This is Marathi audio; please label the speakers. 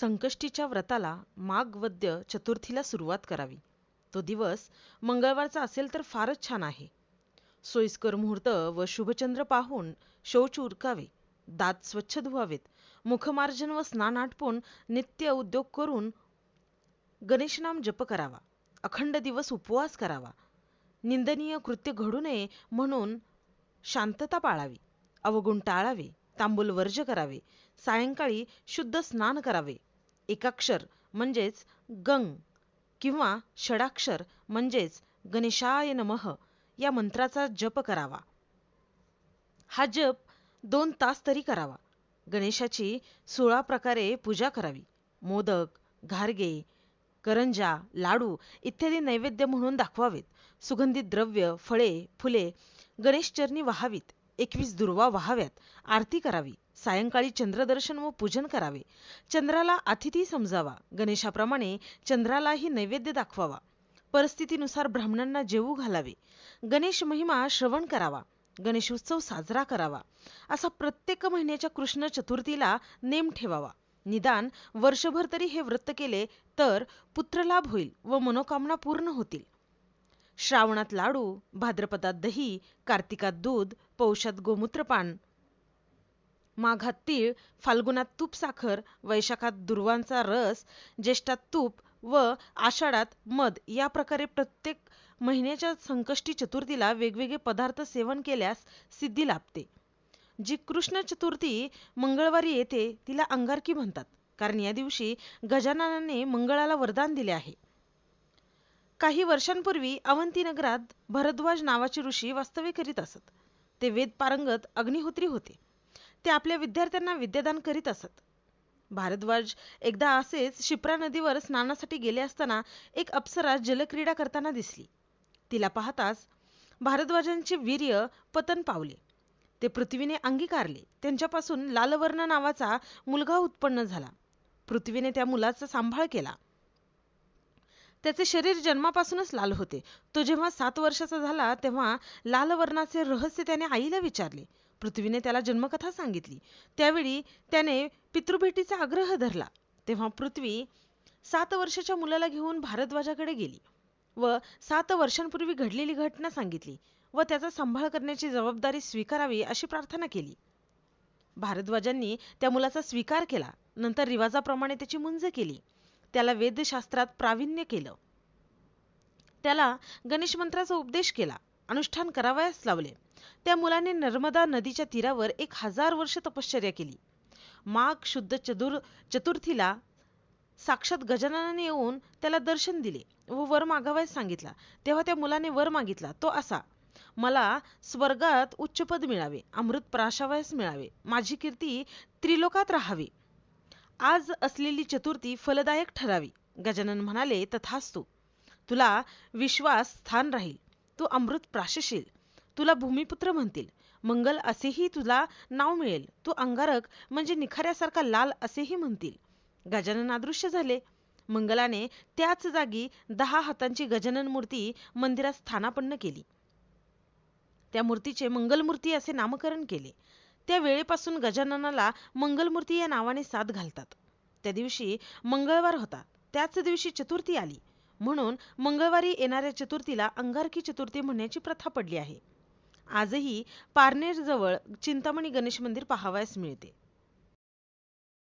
Speaker 1: संकष्टीच्या व्रताला माघ वद्य चतुर्थीला सुरुवात करावी. तो दिवस मंगळवारचा असेल तर फारच छान आहे. सोयीस्कर मुहूर्त व शुभचंद्र पाहून शौच उरकावे दात स्वच्छ धुवावेत मुखमार्जन व स्नान आटपून नित्य उद्योग करून गणेशनाम जप करावा अखंड दिवस उपवास करावा निंदनीय कृत्य घडू नये म्हणून शांतता पाळावी अवगुण टाळावे तांबूल वर्ज करावे सायंकाळी शुद्ध स्नान करावे एकाक्षर म्हणजेच गंग किंवा षडाक्षर म्हणजेच गणेशाय नमः या मंत्राचा जप करावा. हा जप दोन तास तरी करावा. गणेशाची सोळा प्रकारे पूजा करावी. मोदक घारगे करंजा लाडू इत्यादी नैवेद्य म्हणून दाखवावेत. सुगंधित द्रव्य फळे फुले गणेशचरणी वाहावीत. एकवीस दुर्वा व्हाव्यात. आरती करावी. सायंकाळी चंद्रदर्शन व पूजन करावे. चंद्राला अतिथी समजावा. गणेशाप्रमाणे चंद्रालाही नैवेद्य दाखवावा. परिस्थितीनुसार ब्राह्मणांना जेवू घालावे. गणेश महिमा श्रवण करावा. गणेशोत्सव साजरा करावा. असा प्रत्येक महिन्याच्या कृष्ण चतुर्थीला नेम ठेवावा. निदान वर्षभर तरी हे व्रत केले तर पुत्रलाभ होईल व मनोकामना पूर्ण होतील. श्रावणात लाडू भाद्रपदात दही कार्तिकात दूध पौषात गोमूत्रपान. माघात तीळ फाल्गुनात तूप साखर वैशाखात दुर्वांचा रस ज्येष्ठात तूप व आषाढात मध. या प्रकारे प्रत्येक महिन्याच्या संकष्टी चतुर्थीला वेगवेगळे पदार्थ सेवन केल्यास सिद्धी लाभते. जी कृष्ण चतुर्थी मंगळवारी येते तिला अंगारकी म्हणतात. कारण या दिवशी गजाननाने मंगळाला वरदान दिले आहे. काही वर्षांपूर्वी अवंती नगरात भरद्वाज नावाचे ऋषी वास्तव्य करीत असत. ते वेद पारंगत अग्निहोत्री होते. ते आपल्या विद्यार्थ्यांना विद्यादान करीत असत. भारद्वाज एकदा असेच शिप्रा नदीवर स्नानासाठी गेले असताना एक अप्सरा जलक्रीडा करताना दिसली. तिला पाहताच भारद्वाजांचे वीर्य पतन पावले. ते पृथ्वीने अंगीकारले. त्यांच्यापासून लालवर्ण नावाचा मुलगा उत्पन्न झाला. पृथ्वीने त्या मुलाचा सांभाळ केला. त्याचे शरीर जन्मापासूनच लाल होते. तो जेव्हा सात वर्षाचा झाला तेव्हा लाल वर्णाचे रहस्य त्याने आईला विचारले. पृथ्वीने त्याला जन्मकथा सांगितली. त्यावेळी त्याने पितृभेटीचा आग्रह धरला. तेव्हा पृथ्वी सात वर्षाच्या मुलाला घेऊन भारद्वाजाकडे गेली व सात वर्षांपूर्वी घडलेली घटना सांगितली व त्याचा सांभाळ करण्याची जबाबदारी स्वीकारावी अशी प्रार्थना केली. भारद्वाजांनी त्या मुलाचा स्वीकार केला. नंतर रिवाजाप्रमाणे त्याची मुंज केली. त्याला वेदशास्त्रात प्रावीण्य केलं. त्याला गणेश मंत्राचा उपदेश केला. अनुष्ठान करावयास लावले. त्या मुलाने नर्मदा नदीच्या तीरावर एक हजार वर्ष तपश्चर्या केली. माघ शुद्ध चतुर चतुर्थीला साक्षात गजाननाने येऊन त्याला दर्शन दिले व वर मागावयास सांगितला. तेव्हा त्या मुलाने वर मागितला तो असा मला स्वर्गात उच्चपद मिळावे अमृत प्राशावयास मिळावे माझी कीर्ती त्रिलोकात राहावी आज असलेली चतुर्थी फलदायक ठरावी. गजानन म्हणाले तथास्तु तुला विश्वास स्थान राहील. तू अमृत प्राशशील. तुला भूमिपुत्र म्हणतील. मंगल असेही तुला नाव मिळेल. तू अंगारक म्हणजे निखाऱ्यासारखा लाल असेही म्हणतील. गजानन अदृश्य झाले. मंगलाने त्याच जागी दहा हातांची गजानन मूर्ती मंदिरात स्थानापन्न केली. त्या मूर्तीचे मंगलमूर्ती असे नामकरण केले. त्या वेळेपासून गजाननाला मंगलमूर्ती या नावाने साथ घालतात. त्या दिवशी मंगळवार होता. त्याच दिवशी चतुर्थी आली. म्हणून मंगळवारी येणाऱ्या चतुर्थीला अंगारकी चतुर्थी म्हणण्याची प्रथा पडली आहे. आजही पारनेरजवळ चिंतामणी गणेश मंदिर पाहावयास मिळते.